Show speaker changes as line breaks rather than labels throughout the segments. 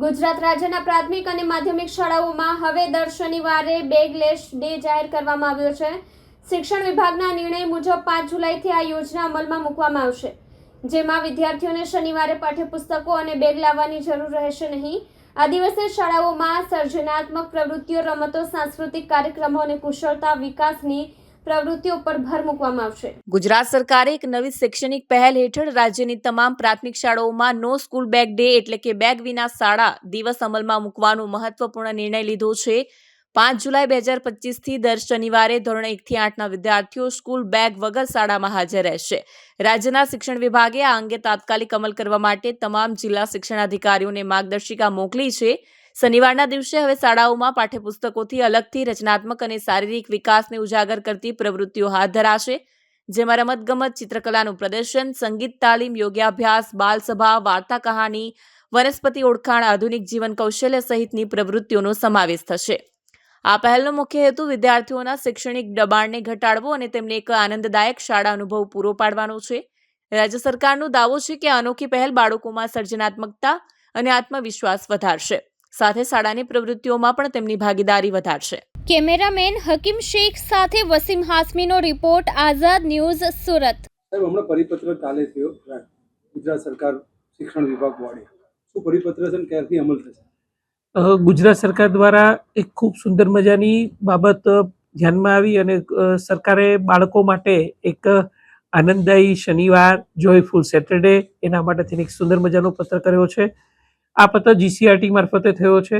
ગુજરાત રાજ્યના પ્રાથમિક અને માધ્યમિક શાળાઓમાં હવે દર શનિવારે બેગલેસ ડે જાહેર કરવામાં આવ્યો છે. શિક્ષણ વિભાગના નિર્ણય મુજબ પાંચ જુલાઈથી આ યોજના અમલમાં મૂકવામાં આવશે, જેમાં વિદ્યાર્થીઓને શનિવારે પાઠ્યપુસ્તકો અને બેગ લાવવાની જરૂર રહેશે નહીં. આ દિવસે શાળાઓમાં સર્જનાત્મક પ્રવૃત્તિઓ, રમતો, સાંસ્કૃતિક કાર્યક્રમો અને કુશળતા વિકાસની પ્રવૃત્તિઓ પર ભાર મૂકવામાં આવશે.
ગુજરાત સરકારે એક નવી શૈક્ષણિક પહેલ હેઠળ રાજ્યની તમામ પ્રાથમિક શાળાઓમાં નો સ્કૂલ બેગ ડે એટલે કે બેગ વિના શાળા દિવસ અમલમાં મૂકવાનો મહત્વપૂર્ણ નિર્ણય લીધો છે. પાંચ જુલાઈ બે હજાર પચીસથી દર શનિવારે ધોરણ એકથી આઠના વિદ્યાર્થીઓ સ્કૂલ બેગ વગર શાળામાં હાજર રહેશે. રાજ્યના શિક્ષણ વિભાગે આ અંગે તાત્કાલિક અમલ કરવા માટે તમામ જિલ્લા શિક્ષણાધિકારીઓને માર્ગદર્શિકા મોકલી છે. શનિવારના દિવસે હવે શાળાઓમાં પાઠ્યપુસ્તકોથી અલગથી રચનાત્મક અને શારીરિક વિકાસને ઉજાગર કરતી પ્રવૃત્તિઓ હાથ ધરાશે, જેમાં રમતગમત, ચિત્રકલાનું પ્રદર્શન, સંગીત, તાલીમ યોગાભ્યાસ બાલસભા, વાર્તા કહાની, વનસ્પતિ ઓળખાણ, આધુનિક જીવન કૌશલ્ય સહિતની પ્રવૃત્તિઓનો સમાવેશ થશે. આ પહેલનો મુખ્ય હેતુ વિદ્યાર્થીઓના શૈક્ષણિક દબાણને ઘટાડવો અને તેમને એક આનંદદાયક શાળા અનુભવ પૂરો પાડવાનો છે. રાજ્ય સરકારનો દાવો છે કે અનોખી પહેલ બાળકોમાં સર્જનાત્મકતા અને આત્મવિશ્વાસ વધારશે. સાથે શાળાની પ્રવૃત્તિઓમાં પણ તેમની ભાગીદારી વધારશે.
કેમેરામેન હકીમ શેખ સાથે વસીમ હાસમીનો રિપોર્ટ આઝાદ ન્યૂઝ સુરત.
સાહેબ હમણાં પરિપત્ર ચાલે થયો ગુજરાત. સરકાર શિક્ષણ વિભાગ વડે શું પરિપત્ર છે ક્યારથી અમલ થશે?
ગુજરાત સરકાર દ્વારા એક ખૂબ સુંદર મજાની બાબત ધ્યાનમાં આવી અને સરકારે બાળકો માટે એક આનંદદાયી શનિવાર જોયફુલ સેટરડે એના માટે એક સુંદર મજાનો પત્ર કર્યો છે. આ પત્ર જીસીઆરટી મારફતે થયો છે.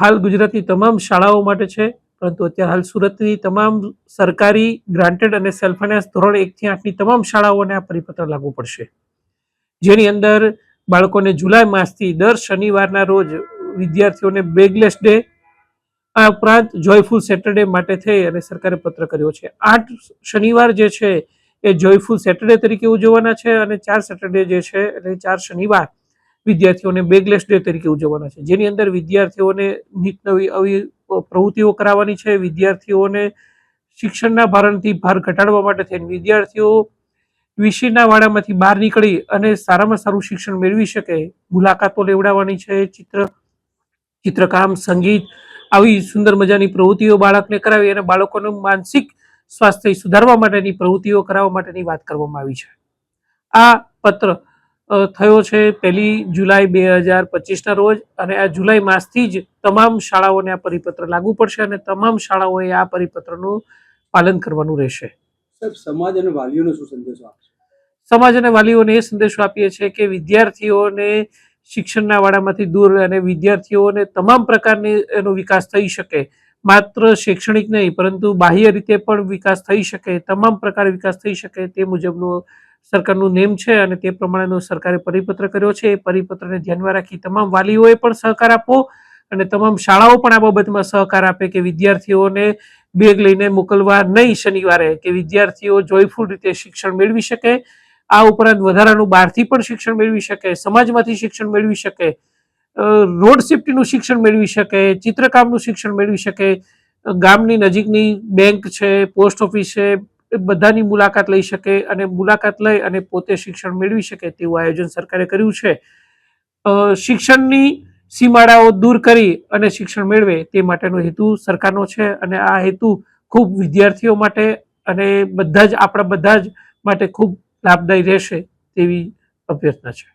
હાલ ગુજરાતની તમામ શાળાઓ માટે છે, પરંતુ અત્યારે હાલ સુરતની તમામ સરકારી ગ્રાન્ટેડ અને સેલ્ફ ફાઇનાન્સ ધોરણ એકથી આઠની તમામ શાળાઓને આ પરિપત્ર લાગુ પડશે. જેની અંદર બાળકોને જુલાઈ માસથી દર શનિવારના રોજ વિદ્યાર્થીઓને બેગલેસ ડે, આ ઉપરાંત જોયફુલ સેટરડે માટે થઈ અને સરકારે પત્ર કર્યો છે. આઠ શનિવાર જે છે એ જોયફુલ સેટરડે તરીકે ઉજવવાના છે અને ચાર સેટરડે જે છે એટલે ચાર શનિવાર વિદ્યાર્થીઓને બેગલેસ ડે તરીકે ઉજવવાના છે. જેની અંદર વિદ્યાર્થીઓને નીત નવી, આવી પ્રવૃત્તિઓ કરાવવાની છે, વિદ્યાર્થીઓને શિક્ષણના ભારણથી ભાર ઘટાડવા માટે થઈને વિદ્યાર્થીઓ વિષયના વાડામાંથી બહાર નીકળી અને સારામાં સારું શિક્ષણ મેળવી શકે, મુલાકાતો લેવડાવવાની છે, ચિત્ર, ચિત્રકામ, સંગીત, આવી સુંદર મજાની પ્રવૃત્તિઓ બાળકને કરાવી અને બાળકોનું માનસિક સ્વાસ્થ્ય સુધારવા માટેની પ્રવૃત્તિઓ કરાવવા માટેની વાત કરવામાં આવી છે. આ પત્ર થયો છે પહેલી જુલાઈ બે હજાર પચીસના રોજ અને આ જુલાઈ માસથી જ તમામ શાળાઓને આ પરિપત્ર લાગુ પડશે અને તમામ શાળાઓએ આ પરિપત્રનું પાલન કરવાનું રહેશે.
સમાજ અને વાલીઓને શું સંદેશો આપશે
સમાજ અને વાલીઓને એ સંદેશો આપીએ છીએ કે વિદ્યાર્થીઓને શિક્ષણના વાડામાંથી દૂર અને વિદ્યાર્થીઓને તમામ પ્રકારની એનો વિકાસ થઈ શકે. માત્ર શૈક્ષણિક નહીં પરંતુ બાહ્ય રીતે પણ વિકાસ થઈ શકે તમામ પ્રકારે વિકાસ થઈ શકે તે મુજબનું સરકારનું નેમ છે અને તે પ્રમાણેનો સરકારે પરિપત્ર કર્યો છે. એ પરિપત્રને ધ્યાનમાં રાખી તમામ વાલીઓએ પણ સહકાર આપવો અને તમામ શાળાઓ પણ આ બાબતમાં સહકાર આપે કે વિદ્યાર્થીઓને બેગ લઈને મોકલવા નહીં શનિવારે, કે વિદ્યાર્થીઓ જોયફુલ રીતે શિક્ષણ મેળવી શકે. આ ઉપરાંત વધારાનું બહારથી પણ શિક્ષણ મેળવી શકે, સમાજમાંથી શિક્ષણ મેળવી શકે રોડ સેફ્ટીનું શિક્ષણ મેળવી શકે, ચિત્રકામનું શિક્ષણ મેળવી શકે. ગામની નજીકની બેંક છે, પોસ્ટ ઓફિસ છે બધાની મુલાકાત લઈ શકે અને મુલાકાત લઈ અને પોતે શિક્ષણ મેળવી શકે તેવું આયોજન સરકારે કર્યું છે. શિક્ષણની સીમાડાઓ દૂર કરી અને શિક્ષણ મેળવે તે માટેનો હેતુ સરકારનો છે અને આ હેતુ ખૂબ વિદ્યાર્થીઓ માટે અને બધા જ, આપણા બધા જ માટે ખૂબ લાભદાયી રહેશે તેવી અભ્યર્થના છે.